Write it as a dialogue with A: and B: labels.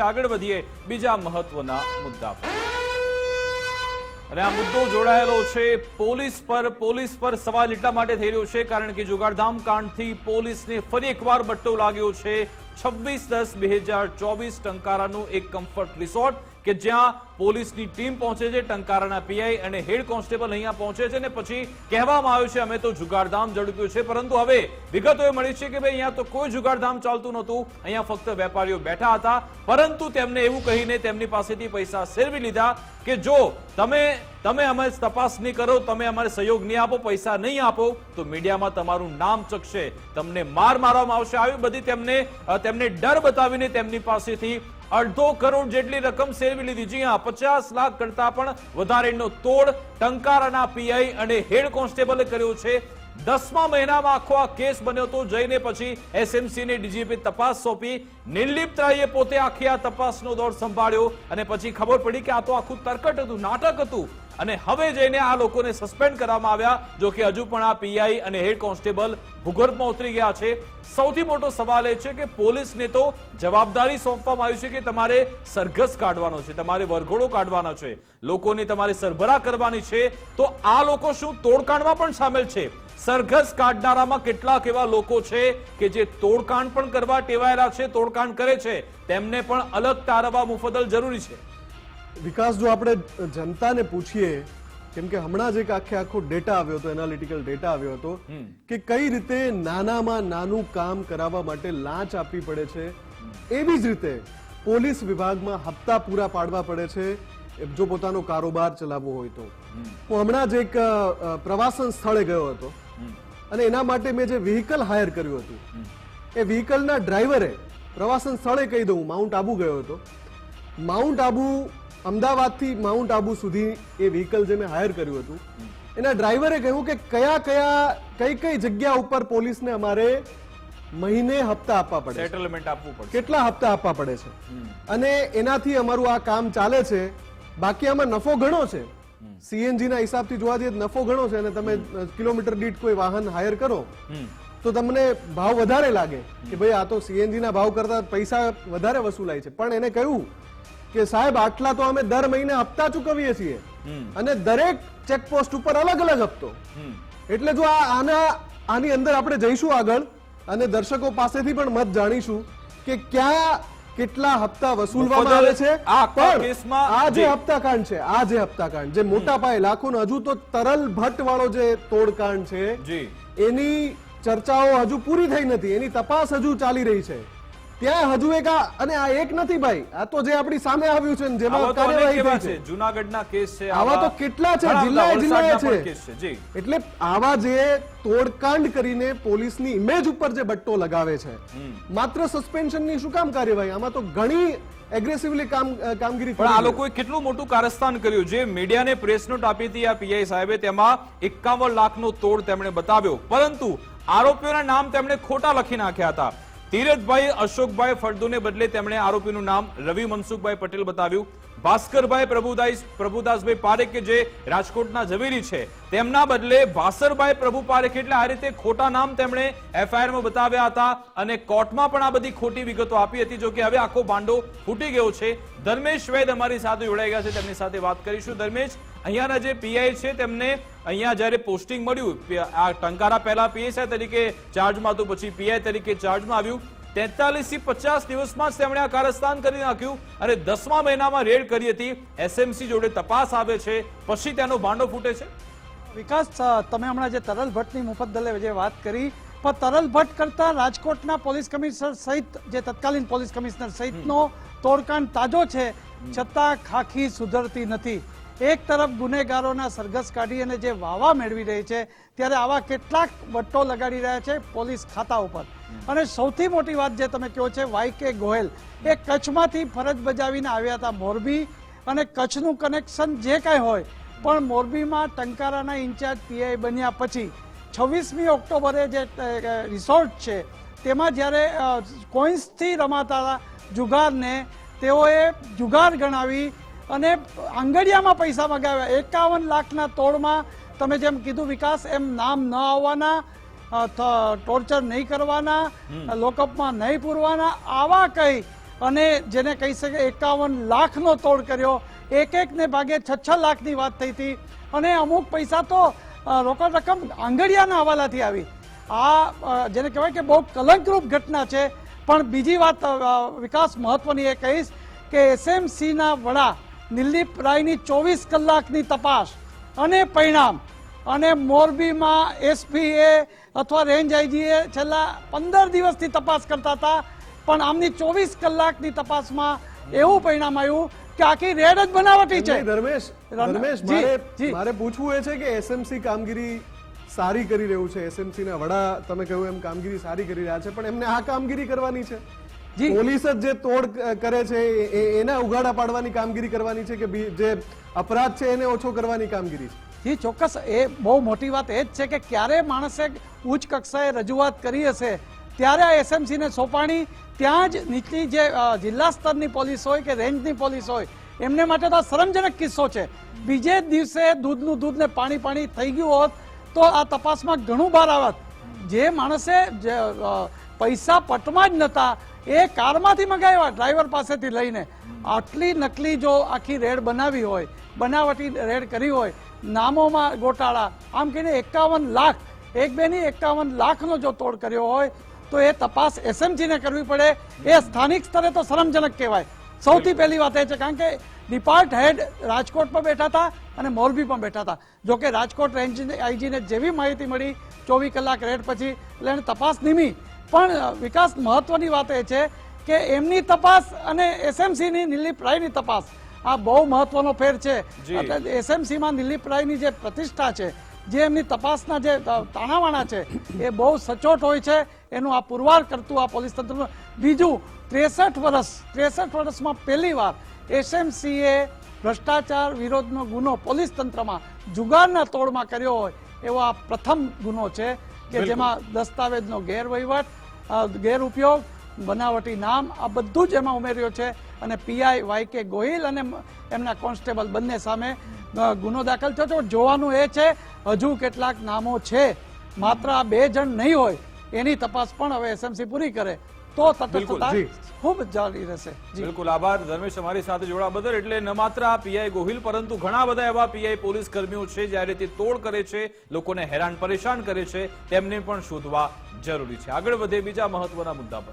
A: આગળ વધીએ બીજા મહત્વના મુદ્દા પર. અને આ મુદ્દો જોડાયેલો છે પોલીસ પર. પોલીસ પર સવાલ એટલા માટે થઈ રહ્યો છે કારણ કે જુગારધામ કાંડથી પોલીસને ફરી એકવાર બટ્ટો લાગ્યો છે. છવ્વીસ દસ બે હજાર ચોવીસ ટંકારાનું એક કમ્ફર્ટ રિસોર્ટ કે જ્યાં પોલીસની ટીમ પહોંચે છે, ટંકારાના પીઆઈ અને હેડ કોન્સ્ટેબલ અહીંયા પહોંચે છે ને પછી કહેવામાં આવ્યું છે, અમે તો જુગારધામ ઝડપ્યું છે. પરંતુ હવે વિગતો એ મળી છે કે ભાઈ, અહીંયા તો કોઈ જુગારધામ ચાલતું નહોતું. અહીંયા ફક્ત વેપારીઓ બેઠા હતા. પરંતુ તેમને એવું કહીને તેમની પાસેથી પૈસા સેરવી લીધા કે જો તમે તમે અમે તપાસ નહીં કરો, તમે અમારે સહયોગ નહીં આપો, પૈસા નહીં આપો, તો મીડિયામાં તમારું નામ ચકશે. તમને માર મારવામાં આવશે. આવી બધી તેમને તેમને ડર બતાવીને તેમની પાસેથી અડધો કરોડ જેટલી રકમ સેરવી લીધી. જી હા, પચાસ લાખ કરતા પણ વધારેનો તોડ ટંકારાના પીઆઈ અને હેડ કોન્સ્ટેબલે કર્યો છે. દસમા મહિનામાં આખો આ કેસ બન્યો તો જઈને પછી એસએમસીને ડીજીપી તપાસ સોંપી. નિર્લિપ્ત રાયે પોતે આખી આ તપાસનો દોર સંભાળ્યો અને પછી ખબર પડી કે આ તો આખું તરકટ હતું, નાટક હતું. અને હવે જઈને આ લોકોને સસ્પેન્ડ કરવામાં આવ્યા, જો કે હજુ પણ આ પીઆઈ અને હેડ કોન્સ્ટેબલ ભૂગર્ભમાં ઉતરી ગયા છે. સૌથી મોટો સવાલ એ છે કે પોલીસને તો જવાબદારી સોંપવામાં આવી છે કે તમારે સરઘસ કાઢવાનો છે, તમારે વરઘોડો કાઢવાનો છે. લોકોને તમારે સરભરા કરવાની છે. તો આ લોકો શું તોડકાણમાં પણ સામેલ છે? સરઘસ કાઢનારામાં કેટલાક એવા લોકો છે કે જે તોડકાણ પણ કરવા ટેવાયેલા છે તોડકાણ કરે છે. તેમને પણ અલગ તારવા મુફદલ જરૂરી છે.
B: વિકાસ જો આપણે જનતાને પૂછીએ કેમ કે હમણાં જ એક આખે આખો ડેટા આવ્યો હતો એનાલિટિકલ ડેટા આવ્યો હતો કે કઈ રીતે નાનામાં નાનું કામ કરાવવા માટે લાંચ આપવી પડે છે. એવી જ રીતે પોલીસ વિભાગમાં હપ્તા પૂરા પાડવા પડે છે જો પોતાનો કારોબાર ચલાવવો હોય તો. હું હમણાં જ એક પ્રવાસન સ્થળે ગયો હતો. અને એના માટે મેં જે વ્હીકલ હાયર કર્યું હતું એ વ્હીકલના ડ્રાઈવરે પ્રવાસન સ્થળે કહી દઉં માઉન્ટ આબુ ગયો હતો. માઉન્ટ આબુ અમદાવાદથી માઉન્ટ આબુ સુધી એ વ્હીકલ જે મેં હાયર કર્યું હતું એના ડ્રાઈવરે કહ્યું કે કયા કયા કઈ કઈ જગ્યા ઉપર પોલીસને અમારે મહિને હપ્તા આપવા પડે
A: સેટલમેન્ટ આપવું પડે
B: કેટલા હપ્તા આપવા પડે છે? અને એનાથી અમારું આ કામ ચાલે છે. બાકી આમાં નફો ઘણો છે. સીએનજી ના હિસાબથી જોવા જઈએ તો નફો ઘણો છે અને તમે કિલોમીટર દીઠ કોઈ વાહન હાયર કરો તો તમને ભાવ વધારે લાગે કે ભાઈ આ તો સીએનજી ના ભાવ કરતા પૈસા વધારે વસૂલાય છે. પણ એને કહ્યું કે સાહેબ આટલા તો અમે દર મહિને હપ્તા ચૂકવીએ છીએ અને દરેક ચેકપોસ્ટ ઉપર અલગ અલગ હપ્તો. એટલે જો આના આની અંદર આપણે જઈશું આગળ અને દર્શકો પાસેથી પણ મત જાણીશું કે ક્યાં કેટલા હપ્તા વસૂલવામાં આવે છે?
A: આ
B: પણ આ જે હપ્તાકાંડ છે આ જે હપ્તાકાંડ જે મોટા પાયે લાખો હજુ તો તરલ ભટ્ટ વાળો જે તોડકાંડ છે એની ચર્ચાઓ હજુ પૂરી થઈ નથી એની તપાસ હજુ ચાલી રહી છે. ત્યાં હજુ એક અને આ એક નથી ભાઈ. આ તો જે આપણી સામે આવ્યું છે જેમાં કાર્યવાહી થઈ
A: છે. જુનાગઢના કેસ છે
B: આવા તો કેટલા છે? જિલ્લાએ જિલ્લાએ છે. એટલે આવા જે તોડકાંડ કરીને પોલીસની ઇમેજ ઉપર જે બટ્ટો લગાવે છે માત્ર સસ્પેન્શનની શું કામ કાર્યવાહી? આમાં તો ઘણી એગ્રેસિવલી કામ કામગીરી
A: પણ આ લોકોએ કેટલું મોટું કારસ્તાન કર્યું? જે મીડિયાને પ્રેસ નોટ આપી હતી આ પીઆઈ સાહેબે તેમાં એકાવન લાખનો તોડ તેમણે બતાવ્યો. પરંતુ આરોપીઓના નામ તેમણે ખોટા લખી નાખ્યા હતા. ધીરજભાઈ, અશોકભાઈ ફળદુને બદલે તેમણે આરોપીનું નામ રવિ મનસુખભાઈ પટેલ બતાવ્યું. ભાસ્કરભાઈ પ્રભુદાસ પ્રભુદાસભાઈ પારેખ કે જે રાજકોટના ઝવેરી છે, તેમના બદલે ભાસરભાઈ પ્રભુ પારેખ એટલે આ રીતે ખોટા નામ તેમણે એફઆઈઆરમાં બતાવ્યા હતા અને કોર્ટમાં પણ આ બધી ખોટી વિગતો આપી હતી, જો કે હવે આખો ભાંડો ફૂટી ગયો છે. ધર્મેશ વૈદ અમારી સાથે જોડાઈ ગયા છે, તેમની સાથે વાત કરીશું. ધર્મેશ અહીંયાના જે પીઆઈ છે તેમને અહીંયા જ્યારે પોસ્ટિંગ મળ્યું આ ટંકારા પહેલા પીએસઆઈ તરીકે ચાર્જમાં હતું પછી પીઆઈ તરીકે ચાર્જમાં આવ્યું. તેતાલીસથી પચાસ દિવસમાં જ તેમણે આ કારસ્તાન કરી નાખ્યું અને દસમા મહિનામાં રેડ કરી હતી. એસએમસી જોડે તપાસ આવે છે. પછી તેનો ભાંડો ફૂટે છે.
C: વિકાસ તમે હમણાં જે તરલ ભટ્ટની મુફદ્દલે જે વાત કરી પણ તરલ ભટ્ટ કરતા રાજકોટના પોલીસ કમિશનર સહિત જે તત્કાલીન પોલીસ કમિશનર સહિતનો તોડકાંડ તાજો છે છતાં ખાખી સુધરતી નથી. એક તરફ ગુનેગારોના સરઘસ કાઢી અને જે વાવા મેળવી રહી છે, ત્યારે આવા કેટલાક વટ્ટો લગાડી રહ્યા છે પોલીસ ખાતા ઉપર. અને સૌથી મોટી વાત જે તમે કહો છે વાય કે ગોહેલ, એ કચ્છમાંથી ફરજ બજાવીને આવ્યા હતા મોરબી. અને કચ્છનું કનેક્શન જે કાંઈ હોય, પણ મોરબીમાં ટંકારાના ઇન્ચાર્જ પીઆઈ બન્યા પછી છવ્વીસમી ઓક્ટોબરે જે રિસોર્ટ છે, તેમાં જ્યારે કોઈન્સથી રમાતા જુગારને તેઓએ જુગાર ગણાવી અને આંગડિયામાં પૈસા મગાવ્યા. એકાવન લાખના તોડમાં તમે જેમ કીધું વિકાસ એમ નામ ન આવવાના ટોર્ચર નહીં કરવાના લોકઅપમાં નહીં પૂરવાના આવા કઈ. અને જેને કહી શકે એકાવન લાખનો તોડ કર્યો. એક એકને ભાગે છ છ લાખની વાત થઈ હતી. અને અમુક પૈસા તો રોકડ રકમ આંગડિયાના હવાલાથી આવી. આ જેને કહેવાય કે બહુ કલંકરૂપ ઘટના છે. પણ બીજી વાત વિકાસ મહત્વની એ કહીશ કે એસએમસીના વડા દિલીપ રાયની ચોવીસ કલાકની તપાસ અને પરિણામ અને મોરબીમાં એસપીએ અથવા રેન્જ આઈજીએ છેલ્લા પંદર દિવસથી તપાસ કરતા હતા પણ આમની ચોવીસ કલાકની તપાસમાં એવું પરિણામ આવ્યું કે આખી રેડ જ બનાવટી છે
B: ધર્મેશ ધર્મેશ મારે. મારે પૂછવું એ છે કે એસએમસી કામગીરી સારી કરી રહ્યું છે એસએમસી ના વડા તમે કહ્યું એમ કામગીરી સારી કરી રહ્યા છે પણ એમને આ કામગીરી કરવાની છે. પોલીસ જ જે તોડ કરે છે એના ઉઘાડા પાડવાની કામગીરી કરવાની છે કે જે અપરાધ છે એને ઓછો કરવાની કામગીરી છે?
C: જી ચોક્કસ. એ બહુ મોટી વાત એ જ છે કે ક્યારે માણસે ઉચ્ચ કક્ષાએ રજૂઆત કરી હશે ત્યારે આ એસએમસીને સોંપાણી ત્યાં જ નીચલી જે જિલ્લા સ્તરની પોલીસ હોય કે રેન્જની પોલીસ હોય એમને માટે તો આ શરમજનક કિસ્સો છે. બીજે દિવસે દૂધનું દૂધ ને પાણી પાણી થઈ ગયું હોત તો આ તપાસમાં ઘણું બહાર આવત. જે માણસે પૈસા પટમાં જ નતા એ કારમાંથી મંગાવ્યા, ડ્રાઈવર પાસેથી લઈને. આટલી નકલી જો આખી રેડ બનાવી હોય, બનાવટી રેડ કરી હોય, નામોમાં ગોટાળા, આમ કહીને એકાવન લાખ, એક બે ની એકાવન લાખનો જો તોડ કર્યો હોય, તો એ તપાસ એસએમસી ને કરવી પડે. એ સ્થાનિક સ્તરે તો શરમજનક કહેવાય. સૌથી પહેલી વાત એ છે, કારણ કે ડિપાર્ટ હેડ રાજકોટ પણ બેઠા હતા અને મોરબી પણ બેઠા હતા. જો કે રાજકોટ રેન્જ આઈજીને જેવી માહિતી મળી ચોવીસ કલાક રેડ પછી, એટલે એને તપાસ નીમી. પણ વિકાસ મહત્વની વાત એ છે કે એમની તપાસ અને એસએમસીની દિલીપ રાયની તપાસ આ બહુ મહત્વનો ફેર છે. એસએમસીમાં દિલીપ રાયની જે પ્રતિષ્ઠા છે જે એમની તપાસના જે તાણાવાણા છે એ બહુ સચોટ હોય છે. એનું આ પુરવાર કરતું આ પોલીસ તંત્રનું. બીજું ત્રેસઠ વર્ષ ત્રેસઠ વર્ષમાં પહેલી વાર એસએમસીએ ભ્રષ્ટાચાર વિરોધનો ગુનો પોલીસ તંત્રમાં જુગારના તોડમાં કર્યો હોય એવો આ પ્રથમ ગુનો છે કે જેમાં દસ્તાવેજનો ગેરવહીવટ ગેરઉપયોગ બનાવટી નામ આ બધું જ એમાં ઉમેર્યો છે અને પીઆઈ વાય કે ગોહિલ અને એમના કોન્સ્ટેબલ બંને સામે ગુનો દાખલ થયો છે. જોવાનું એ છે હજુ કેટલાક નામો છે માત્ર આ બે જણ નહીં હોય એની તપાસ પણ હવે એસએમસી પૂરી કરે. તો ખૂબ જારી રહેશે.
A: બિલકુલ આભાર. ધર્મેશ અમારી સાથે જોડા બદલ એટલે ન માત્ર આ પીઆઈ ગોહિલ પરંતુ ઘણા બધા એવા પીઆઈ પોલીસ કર્મીઓ છે જે તે રીતે તોડ કરે છે લોકોને હેરાન પરેશાન કરે છે તેમને પણ શોધવા જરૂરી છે. આગળ વધે બીજા મહત્વના મુદ્દા પર.